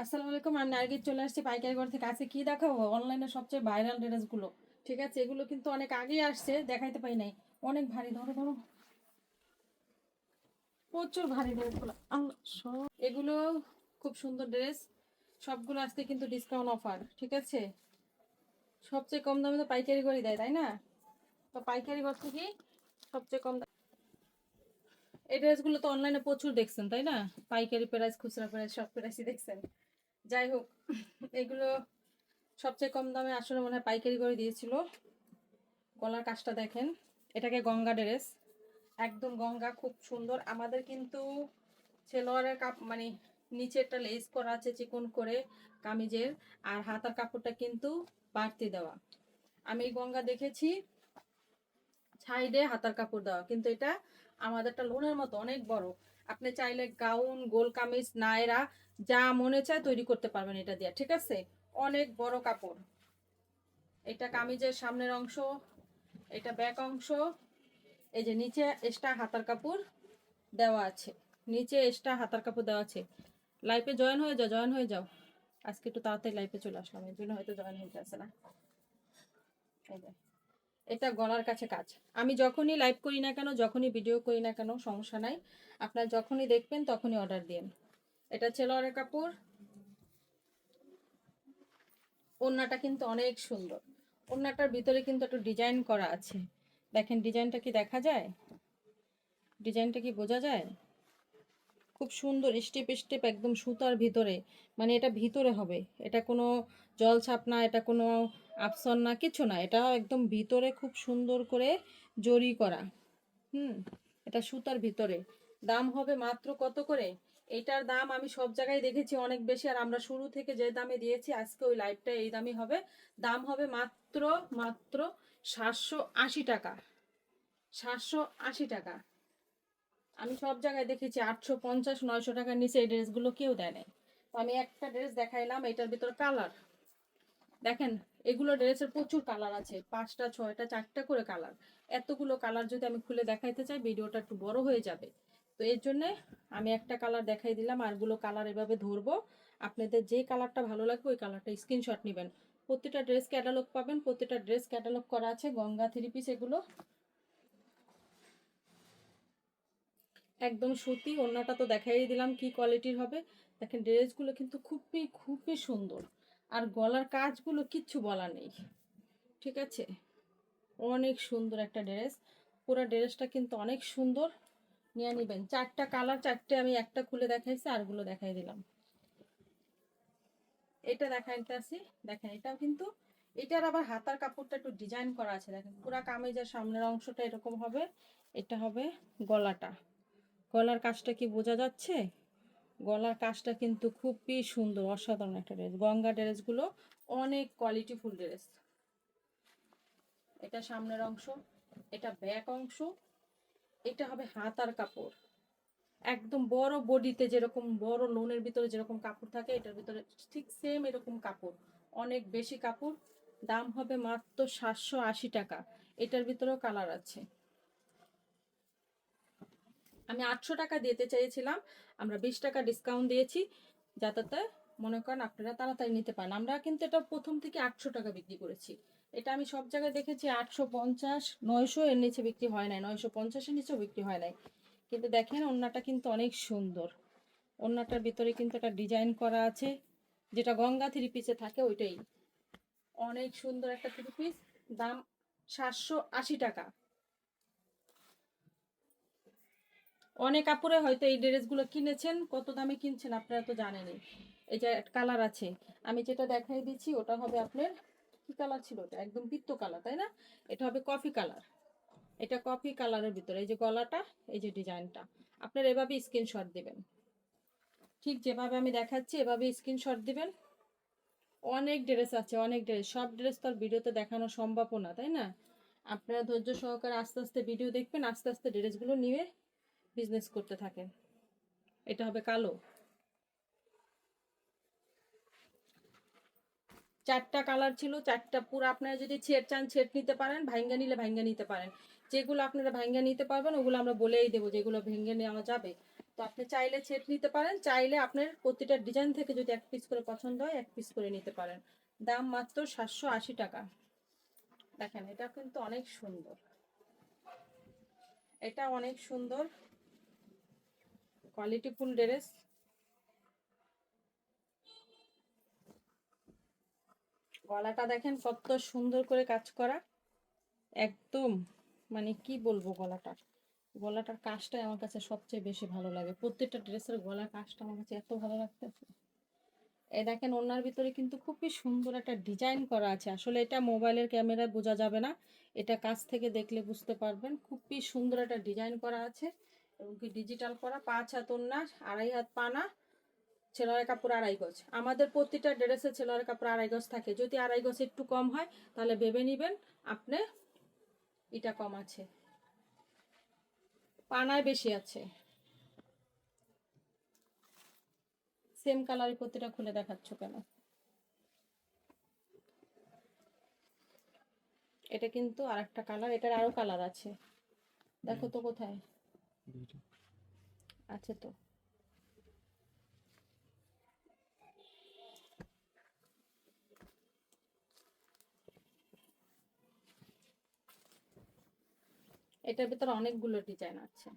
আসসালামু আলাইকুম, আমি নার্গিস চলে আসছি পাইকারি ঘর থেকে। আজকে কি দেখাবো? অনলাইনে সবচেয়ে ভাইরাল ড্রেসগুলো ঠিক আছে? এগুলো কিন্তু অনেক আগেই আসছে, দেখাইতে পাই নাই। অনেক ভারী, ধরো ধরো। প্রচুর ভারী ড্রেসগুলো এগুলো খুব সুন্দর ড্রেস সবগুলো আজকে কিন্তু ডিসকাউন্ট অফার ঠিক আছে? সবচেয়ে কম দামে তো পাইকারি করে দেয়, তাই না? তো পাইকারি ঘর থেকে সবচেয়ে কম দাম এই ড্রেসগুলো তো অনলাইনে প্রচুর দেখছেন, তাই না? পাইকারি প্রাইস খুচরা প্রাইস সব প্রাইসই দেখছেন। যাই হোক, এগুলো সবচেয়ে কম দামে আসলে মনে হয় পাইকারি করে দিয়েছিল। গলার কাজটা দেখেন, এটাকে গঙ্গা ড্রেস। একদম গঙ্গা, খুব সুন্দর। আমাদের কিন্তু ছেলোয়ারের কাপ মানে নিচে একটা লেস করা আছে চিকন করে কামিজের, আর হাতার কাপড়টা কিন্তু বাড়তি দেওয়া। আমি গঙ্গা দেখেছি সাইডে হাতার কাপড় দেওয়া। কিন্তু এটা আমাদেরটা লোনের মতো, অনেক বড়। আপনি চাইলে গাউন, গোল কামিজ, নায়রা, যা মনে চায় তৈরি করতে পারবেন এটা দিয়ে, ঠিক আছে? অনেক বড় কাপড়। এটা কামিজের সামনের অংশ, এটা ব্যাক অংশ, এই যে নিচে এক্সট্রা হাতার কাপড় দেওয়া আছে, নিচে এক্সট্রা হাতার কাপড় দেওয়া আছে। লাইফে জয়েন হয়ে যাও, জয়েন হয়ে যাও। আজকে একটু তাড়াতাড়ি লাইফে চলে আসলাম এর জন্য হয়তো জয়েন হয়ে যাচ্ছে না। এই এটা গলার কাছে কাজ। আমি যখনই লাইভ করি না কেন, যখনই ভিডিও করি না কেন, সমস্যা নাই। আপনার যখনই দেখবেন, তখনই অর্ডার দিন এটা ছেলোয়ারের কাপড়। ওড়নাটা কিন্তু অনেক সুন্দর। ওড়নাটার ভিতরে কিন্তু একটু ডিজাইন করা আছে। দেখেন ডিজাইনটা কি দেখা যায়? ডিজাইনটা কি বোঝা যায়? খুব সুন্দর, স্টেপ স্টেপ একদম সুতার ভিতরে। মানে এটা ভিতরে হবে। এটা কোনো জল ছাপ না, এটা কোনো আপসন না, কিছু না। এটা একদম ভিতরে খুব সুন্দর করে জরি করা। হুম, এটা সুতার ভিতরে। দাম হবে মাত্র কত করে? এটার দাম আমি সব জায়গায় দেখেছি অনেক বেশি। আর আমরা শুরু থেকে যে দামে দিয়েছি, আজকে ওই লাইভটা এই দামই হবে। দাম হবে মাত্র মাত্র সাতশো আশি টাকা। সাতশো আশি টাকা। আমি সব জায়গায় দেখেছি আটশো পঞ্চাশ, নয়শো টাকার নিচে এই ড্রেসগুলো কেউ দেয় নাই। তো আমি একটা ড্রেস দেখাইলাম, এটার ভিতরে কালার। দেখেন, এগুলো ড্রেসের প্রচুর কালার আছে, পাঁচটা, ছয়টা, চারটা করে কালার। এতগুলো কালার যদি আমি খুলে দেখাইতে চাই, ভিডিওটা একটু বড় হয়ে যাবে। তো এর জন্যে আমি একটা কালার দেখাই দিলাম আরগুলো কালার এভাবে ধরবো। আপনাদের যে কালারটা ভালো লাগবে, ওই কালারটা স্ক্রিনশট নেবেন। প্রতিটা ড্রেস ক্যাটালগ পাবেন, প্রতিটা ড্রেস ক্যাটালগ করা আছে, গঙ্গা থ্রি পিস এগুলো। একদম সুতি ওড়নাটা তো দেখাই দিলাম কি কোয়ালিটির হবে। দেখেন ড্রেসগুলো কিন্তু খুবই খুবই সুন্দর। আর গলার কাজগুলো কিচ্ছু বলা নেই। ঠিক আছে? অনেক সুন্দর একটা ড্রেস। পুরো ড্রেসটা কিন্তু অনেক সুন্দর। নিয়ে নেবেন। চারটা কালার, চারটে আমি একটা খুলে দেখাইছি, আরগুলো দেখাই দিলাম। এটা দেখাইতে আসি দেখেন, এটাও কিন্তু, এটার আবার হাতার কাপড়টা একটু ডিজাইন করা আছে। দেখেন, পুরা কামিজের সামনের অংশটা এরকম হবে। এটা হবে গলাটা। গলার কাজটা কি বোঝা যাচ্ছে? গলার কাজটা কিন্তু খুবই সুন্দর, অসাধারণ একটা ড্রেস। গঙ্গা ড্রেসগুলো অনেক কোয়ালিটিফুল ড্রেস। এটা সামনের অংশ, এটা ব্যাক অংশ, এটা হবে হাতার কাপড়। একদম বড় বডিতে যেরকম বড় লোনের ভিতরে যেরকম কাপড় থাকে, এটার ভিতরে ঠিক সেম এরকম কাপড়। অনেক বেশি কাপড়, দাম হবে মাত্র সাতশো আশি টাকা। এটার ভিতরেও কালার আছে। আমি আটশো টাকা দিতে চেয়েছিলাম। আমরা বিশ টাকা ডিসকাউন্ট দিয়েছি। যাতে মনে করেন আপনারা তাড়াতাড়ি নিতে পারেন। আমরা কিন্তু এটা প্রথম থেকে আটশো টাকা বিক্রি করেছি। এটা আমি সব জায়গায় দেখেছি আটশো পঞ্চাশ, নয়শো এর নিচে বিক্রি হয় নাই, নয়শো পঞ্চাশের নিচেও বিক্রি হয় নাই। কিন্তু দেখেন ওড়নাটা কিন্তু অনেক সুন্দর। ওড়নাটার ভিতরে কিন্তু একটা ডিজাইন করা আছে। যেটা গঙ্গা থ্রি পিসে থাকে ওইটাই। অনেক সুন্দর একটা থ্রি পিস দাম সাতশো আশি টাকা। অনেক কাপড়ে হয়তো এই ড্রেসগুলো কিনেছেন, কত দামে কিনছেন আপনারা তো জানেনই এই যে কালার আছে, আমি যেটা দেখাই দিচ্ছি, ওটা হবে আপনার, কি কালার ছিল ওটা? একদম পিত্ত কালার, তাই না? এটা হবে কফি কালার। এটা কফি কালারের ভিতরে, এই যে গলাটা, এই যে ডিজাইনটা। আপনার এভাবে স্ক্রিনশট দিবেন। ঠিক যেভাবে আমি দেখাচ্ছি, এভাবে স্ক্রিনশট দিবেন। অনেক ড্রেস আছে, অনেক ড্রেস। সব ড্রেস তো আর ভিডিওতে দেখানো সম্ভবও না, তাই না? আপনারা ধৈর্য সহকারে আস্তে আস্তে ভিডিও দেখবেন, আস্তে আস্তে ড্রেসগুলো নিয়ে বিজনেস করতে থাকেন। এটা হবে কালো। চারটা কালার ছিল, চারটা পুরো আপনারা যদি ছেট চান ছেট নিতে পারেন, ভাঙ্গা নিলে ভাঙ্গা নিতে পারেন। যেগুলো আপনারা ভাঙ্গা নিতে পারবেন, ওগুলো আমরা বলেই দেবো যেগুলো ভেঙে নেওয়া যাবে। তো আপনি চাইলে সেট নিতে পারেন, চাইলে আপনার প্রতিটা ডিজাইন থেকে যদি এক পিস করে পছন্দ হয়, এক পিস করে নিতে পারেন। দাম মাত্র সাতশো আশি টাকা। দেখেন, এটা কিন্তু অনেক সুন্দর। এটা অনেক সুন্দর। Quality full dress. গলাটা দেখেন কত সুন্দর করে কাজ করা। একদম মানে কি বলব গলাটার গলাটার কাজটাই আমার কাছে সবচেয়ে বেশি ভালো লাগে। প্রত্যেকটা ড্রেসের গলার কাজটা আমার কাছে এত ভালো লাগতেছে। এই দেখেন ওনার ভিতরে কিন্তু খুবই সুন্দর একটা ডিজাইন করা আছে। আসলে এটা মোবাইলের ক্যামেরায় বোঝা যাবে না। এটা কাছ থেকে দেখলে বুঝতে পারবেন। খুবই সুন্দর একটা ডিজাইন করা আছে। ডিজিটাল করা, পাঁচ হাত ওন্না আড়াই হাত পানা, ছেলের কাপড় আড়াই গজ। আমাদের প্রতিটা ড্রেসে ছেলের কাপড় আড়াই গজ থাকে। যদি আড়াই গজ একটু কম হয়, তাহলে ভেবে নেবেন আপনি এটা কম আছে। পানায় বেশি আছে। সেম কালারের প্রতিটা খুলে দেখাচ্ছ কেন? এটা কিন্তু আর একটা কালার এটার আরও কালার আছে। দেখো তো কোথায়। আছে তো। এটার ভিতরে অনেকগুলো ডিজাইন আছে।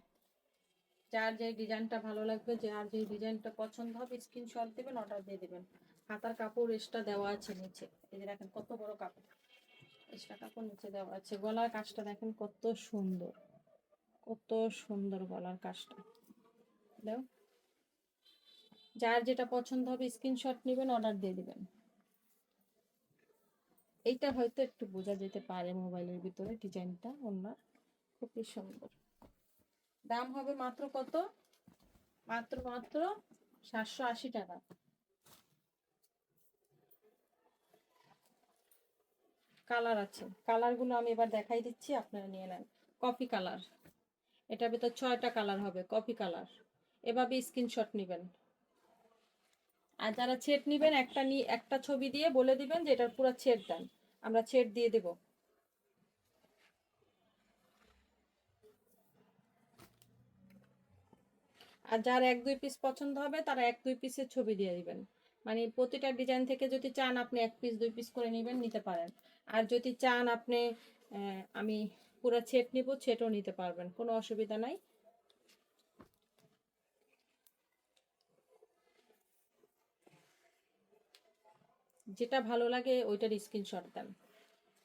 যার যে ডিজাইনটা ভালো লাগবে, যার যে ডিজাইনটা পছন্দ হবে স্ক্রিনশট দেবেন অর্ডার দিয়ে দেবেন। হাতার কাপড় এক্সট্রা দেওয়া আছে নিচে। এই যে দেখেন কত বড় কাপড়। এক্সট্রা কাপড় নিচে দেওয়া আছে। গলার কাজটা দেখেন কত সুন্দর। কত সুন্দর গলার কাজটা। দাও। যার যেটা পছন্দ হবে স্ক্রিনশট নেবেন অর্ডার দিয়ে দিবেন। এইটা হয়তো একটু বোঝা যেতে পারে মোবাইলের ভিতরে, ডিজাইনটা ওনার খুবই সুন্দর। দাম হবে মাত্র কত? মাত্র মাত্র সাতশো আশি টাকা। কালার আছে। কালারগুলো আমি এবার দেখাই দিচ্ছি, আপনারা নিয়ে নেন। Coffee colour. এটার ভিতর ছয়টা কালার হবে, কফি কালার। এভাবে স্ক্রিনশট নেবেন। আর যারা ছেট নেবেন, একটা নিয়ে একটা ছবি দিয়ে বলে দিবেন যে এটার পুরো ছেট দেন। আমরা ছেট দিয়ে দেবো। আর যার এক, দুই পিস পছন্দ হবে, তারা এক, দুই পিসের ছবি দিয়ে দিবেন। মানে প্রতিটা ডিজাইন থেকে যদি চান, আপনি এক পিস দুই পিস করে নেবেন, নিতে পারেন। আর যদি চান আপনি আমি পুরো ছেট নিব, ছেটও নিতে পারবেন, কোনো অসুবিধা নাই। যেটা ভালো লাগে ওইটার স্ক্রিনশট দেন।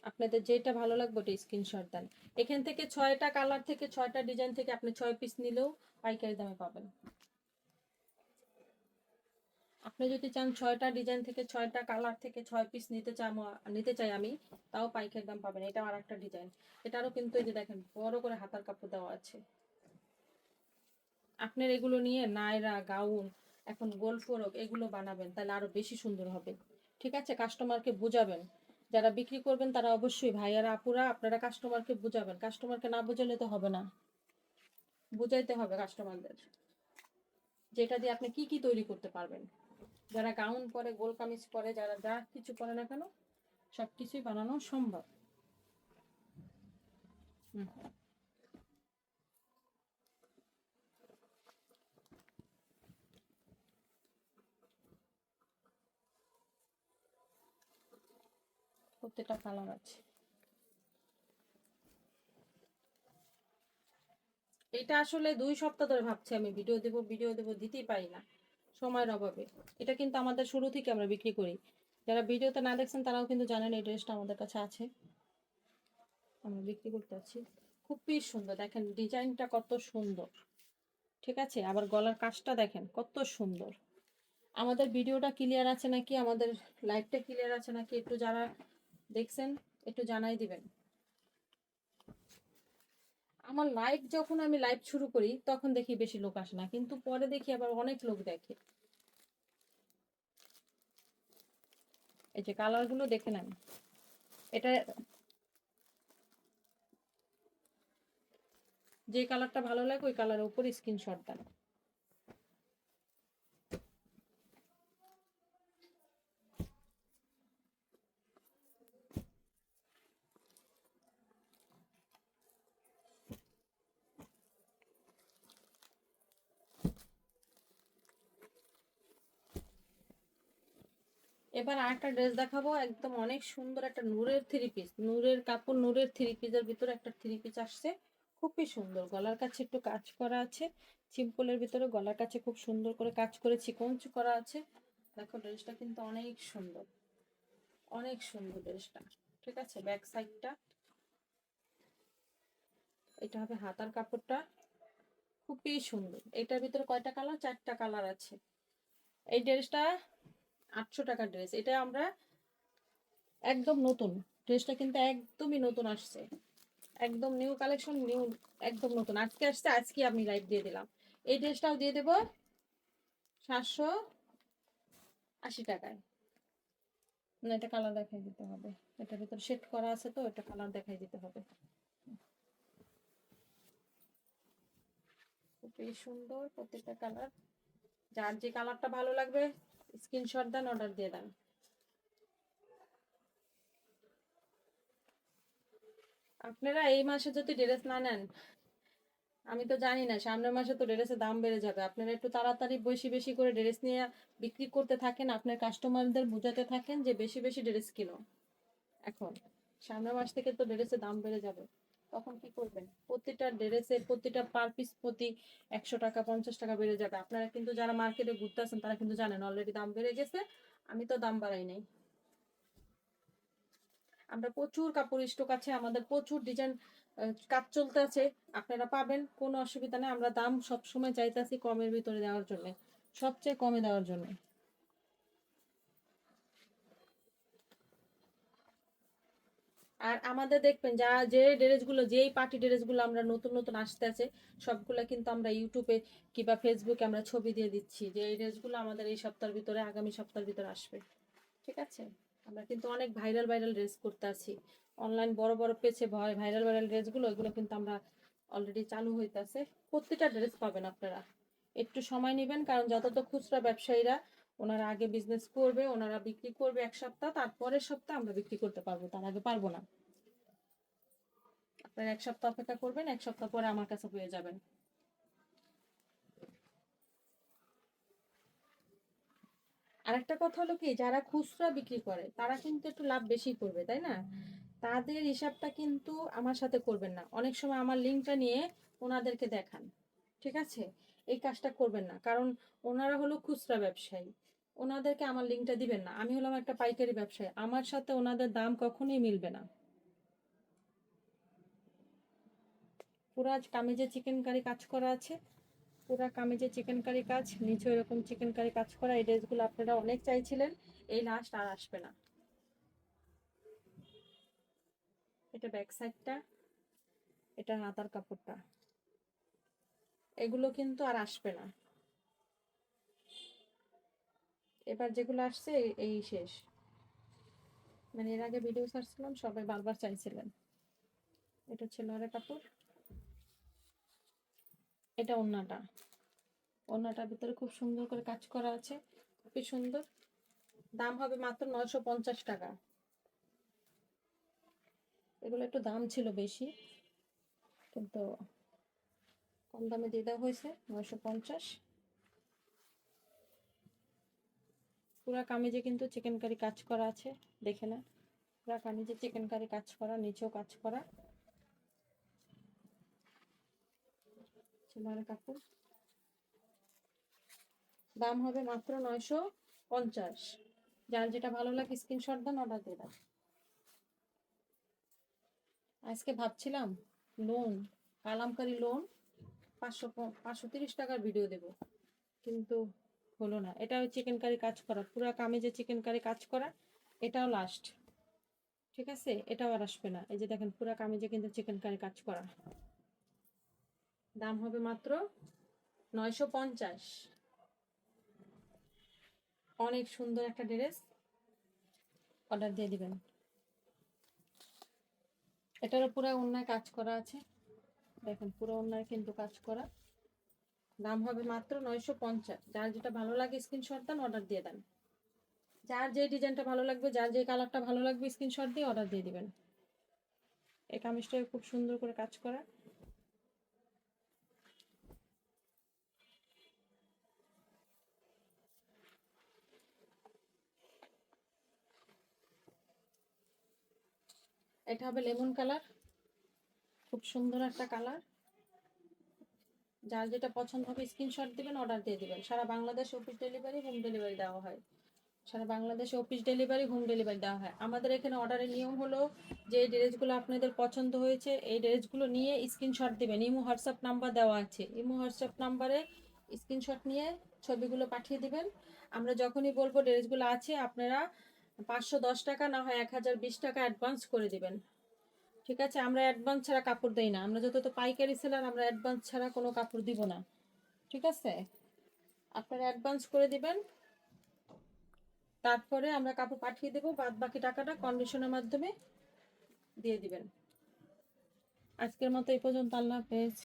আপনাদের যেটা ভালো লাগবে ওটা স্ক্রিনশট দেন। এখান থেকে ছয়টা কালার থেকে, ছয়টা ডিজাইন থেকে আপনি ছয় পিস নিলেও পাইকারি দামে পাবেন। আপনি যদি চান ছয়টা ডিজাইন থেকে ছয়টা কালার থেকে ছয় পিস নিতে চাই নিতে চাই আমি, তাও পাইকারি দাম পাবেন। এটা আর একটা ডিজাইন এটারও কিন্তু এই যে দেখেন, বড় করে হাতার কাপড় দেওয়া আছে। আপনার এগুলো নিয়ে নায়রা, গাউন, এখন গোল ফোরক এগুলো বানাবেন, তাহলে আরও বেশি সুন্দর হবে। ঠিক আছে? কাস্টমারকে বুঝাবেন। যারা বিক্রি করবেন, তারা অবশ্যই ভাইয়ারা, আপুরা, আপনারা কাস্টমারকে বুঝাবেন। কাস্টমারকে না বুঝালে তো হবে না। বুঝাইতে হবে কাস্টমারদের যেটা দিয়ে আপনি কি কি তৈরি করতে পারবেন। যারা গাউন পরে, গোল কামিজ পরে, যারা যা কিছু পরে না কেন সব কিছুই বানানো সম্ভব। প্রত্যেকটা কালার আছে। এটা আসলে দুই সপ্তাহ ধরে ভাবছি আমি ভিডিও দেব ভিডিও দেব, দিতেই পারি না। সময়ের অভাবে। এটা কিন্তু আমাদের শুরু থেকে আমরা বিক্রি করি। যারা ভিডিওতে না দেখছেন, তারাও কিন্তু জানেন এই ড্রেসটা আমাদের কাছে আছে। আমরা বিক্রি করতে আছি। খুবই সুন্দর। দেখেন, ডিজাইনটা কত সুন্দর। ঠিক আছে? আবার গলার কাজটা দেখেন, কত সুন্দর। আমাদের ভিডিওটা ক্লিয়ার আছে নাকি? আমাদের লাইভটা ক্লিয়ার আছে নাকি? একটু যারা দেখছেন, একটু জানাই দিবেন। আমার লাইভ যখন আমি লাইভ শুরু করি, তখন দেখি বেশি লোক আসে না। কিন্তু পরে দেখি আবার অনেক লোক দেখে। এই যে কালারগুলো দেখে নেন। এটা যে কালারটা ভালো লাগে, ওই কালারের উপর স্ক্রিনশট দেন। এবার আরেকটা ড্রেস দেখাবো, একদম অনেক সুন্দর একটা নূরের থ্রি পিস নূরের কাপড়, নূরের থ্রি পিসের ভিতরে একটা থ্রি পিস আসছে। খুবই সুন্দর, গলার কাছে একটু কাজ করা আছে। সিম্পলের ভিতরে গলার কাছে খুব সুন্দর করে কাজ করে চিকঞ্চ করা আছে। দেখো ড্রেসটা কিন্তু অনেক সুন্দর অনেক সুন্দর ড্রেসটা ঠিক আছে ব্যাক সাইডটা এটা হবে হাতার কাপড়টা। খুবই সুন্দর। এটার ভিতরে কয়টা কালার চারটা কালার আছে। এই ড্রেসটা আটশো টাকার ড্রেস এটা আমরা একদম নতুন। ড্রেসটা কিন্তু একদমই নতুন আসছে। একদম নিউ কালেকশন নিউ একদম নতুন। আজকে আসছে আজকে আমি লাইভ দিয়ে দিলাম। এই ড্রেসটাও দিয়ে দেবো সাতশো আশি টাকায়। না, এটা কালার দেখাই দিতে হবে। এটার ভিতরে সেট করা আছে তো, এটা কালার দেখাই দিতে হবে। খুবই সুন্দর প্রত্যেকটা কালার যার যে কালারটা ভালো লাগবে স্ক্রিনশট দেন, অর্ডার দিয়ে দেন। আপনারা এই মাসে যদি ড্রেস না নেন, আমি তো জানি না, সামনের মাসে তো ড্রেসের দাম বেড়ে যাবে। আপনারা একটু তাড়াতাড়ি বেশি বেশি করে ড্রেস নিয়ে বিক্রি করতে থাকেন, আপনার কাস্টমারদের বোঝাতে থাকেন যে বেশি বেশি ড্রেস কিনো। এখন, সামনের মাস থেকে তো ড্রেসের দাম বেড়ে যাবে। তখন কি করবেন? প্রতিটা ড্রেসের প্রতিটা পার পিস প্রতি একশো টাকা, পঞ্চাশ টাকা বেড়ে যাবে। আপনারা কিন্তু যারা মার্কেটে ঘুরতে আছেন তারা কিন্তু জানেন অলরেডি দাম বেড়ে গেছে। আমি তো দাম বাড়াই নাই। আমরা প্রচুর কাপড় স্টক আছে, আমাদের প্রচুর ডিজাইন কাজ চলতে আছে। আপনারা পাবেন, কোনো অসুবিধা নেই। আমরা দাম সবসময় চাইতেছি কমের ভিতরে দেওয়ার জন্য, সবচেয়ে কমে দেওয়ার জন্য। আর আমাদের দেখবেন যা যে ড্রেসগুলো যেই পার্টি ড্রেসগুলো আমরা নতুন নতুন আসতে আছে, সবগুলো কিন্তু আমরা ইউটিউবে কিংবা ফেসবুকে আমরা ছবি দিয়ে দিচ্ছি যে এই ড্রেসগুলো আমাদের এই সপ্তাহের ভিতরে, আগামী সপ্তাহের ভিতরে আসবে। ঠিক আছে? আমরা কিন্তু অনেক ভাইরাল ভাইরাল ড্রেস করতে আছি। অনলাইন বড় বড় পেছে ভয় ভাইরাল ভাইরাল ড্রেসগুলো ওইগুলো কিন্তু আমরা অলরেডি চালু হইতেছে। প্রত্যেকটা ড্রেস পাবেন আপনারা। একটু সময় নেবেন, কারণ যত তো খুচরা ব্যবসায়ীরা ওনারা আগে বিজনেস করবে, ওনারা বিক্রি করবে এক সপ্তাহ, তারপরের সপ্তাহ আমরা বিক্রি করতে পারব, তার আগে পারব না। আপনারা এক সপ্তাহ অপেক্ষা করবেন, এক সপ্তাহ পরে আমার কাছে পেয়ে যাবেন। আরেকটা কথা হলো কি, যারা খুচরা বিক্রি করে, তারা কিন্তু একটু লাভ বেশি করবে, তাই না? তাদের হিসাবটা কিন্তু আমার সাথে করবেন না। অনেক সময় আমার লিঙ্কটা নিয়ে ওনাদেরকে দেখান, ঠিক আছে? এই কাজটা করবেন না, কারণ ওনারা হলো খুচরা ব্যবসায়ী। ওনাদেরকে আমার লিঙ্কটা দিবেন না। আমি হলাম একটা পাইকারি ব্যবসায়ী। আমার সাথে ওনাদের দাম কখনোই মিলবে না। পুরা কামিজে চিকেন কারি কাজ করা আছে। পুরা কামিজে চিকেন কারি কাজ, নিচে এরকম চিকেন কারি কাজ করা। এই ড্রেসগুলো আপনারা অনেক চাইছিলেন, এই লাস্ট আর আসবে না। এটা ব্যাক সাইডটা, এটা হাতার কাপড়টা। এগুলো কিন্তু আর আসবে না। এবার যেগুলো আসছে, এই- শেষ। মানে এর আগে ভিডিও ছাড়ছিলাম, সবাই বারবার চাইছিলেন। এটা ছিল আর কাপড় এটা ওন্নাটা। ওন্নাটার ভিতরে খুব সুন্দর করে কাজ করা আছে। খুবই সুন্দর। দাম হবে মাত্র নয়শো পঞ্চাশ টাকা। এগুলো একটু দাম ছিল বেশি, কিন্তু কম দামে দিয়ে দেওয়া হয়েছে, নয়শো পঞ্চাশ। পুরা কামিজে কিন্তু চিকেন কারি কাজ করা আছে, দেখে না পুরা কামিজে চিকেন কারি কাজ করা, নিচেও কাজ করা। কাপড়। দাম হবে মাত্র নয়শো পঞ্চাশ। যার যেটা ভালো লাগে স্ক্রিনশট দেন অর্ডার দিয়ে আজকে ভাবছিলাম লোন কালামকারি লোন পাঁচশো পাঁচশো তিরিশ টাকার ভিডিও দেব। কিন্তু হলো না। এটাও চিকেন কারি কাজ করা পুরা কামিজে চিকেন কারি কাজ করা এটাও লাস্ট ঠিক আছে? এটাও আর আসবে না। এই যে দেখেন, পুরা কামিজে কিন্তু চিকেন কারি কাজ করা। দাম হবে মাত্র নয়শো পঞ্চাশ। অনেক সুন্দর একটা ড্রেস। অর্ডার দিয়ে দিবেন। এটারও পুরো অন্যায় কাজ করা আছে। দেখেন, পুরো অন্যায় কিন্তু কাজ করা। দাম হবে মাত্র নয়শো পঞ্চাশ। যার যেটা ভালো লাগে স্ক্রিনশট দেন অর্ডার দিয়ে দেন। যার যে ডিজাইনটা ভালো লাগবে, যার যে কালারটা ভালো লাগবে স্ক্রিনশট দিয়ে অর্ডার দিয়ে দিবেন। এই কামিজটা খুব সুন্দর করে কাজ করা। এটা হবে লেমন কালার। খুব সুন্দর একটা কালার। যার যেটা পছন্দ হবে স্ক্রিনশট দিবেন অর্ডার দিয়ে দিবেন। সারা বাংলাদেশে অফিস ডেলিভারি হোম ডেলিভারি দেওয়া হয়। সারা বাংলাদেশে অফিস ডেলিভারি হোম ডেলিভারি দেওয়া হয়। আমাদের এখানে অর্ডারের নিয়ম হলো যে ড্রেসগুলো আপনাদের পছন্দ হয়েছে, এই ড্রেসগুলো নিয়ে স্ক্রিনশট দিবেন। ইমো, হোয়াটসঅ্যাপ নাম্বার দেওয়া আছে। ইমো, হোয়াটসঅ্যাপ নাম্বারে স্ক্রিনশট নিয়ে ছবিগুলো পাঠিয়ে দিবেন। আমরা যখনই বলব ড্রেসগুলো আছে, আপনারা পাঁচশো দশ টাকা, না হয় এক হাজার বিশ টাকা অ্যাডভান্স করে দিবেন। ঠিক আছে? আমরা অ্যাডভান্স ছাড়া কাপড় দেই না। আমরা যত তো পাইকারি সেলার আমরা অ্যাডভান্স ছাড়া কোনো কাপড় দিব না। ঠিক আছে? আপনারা অ্যাডভান্স করে দিবেন। তারপরে আমরা কাপড় পাঠিয়ে দেবো। বাদ বাকি টাকাটা কন্ডিশনের মাধ্যমে দিয়ে দিবেন। আজকের মতো এই পর্যন্ত। আল্লাহ হাফেজ।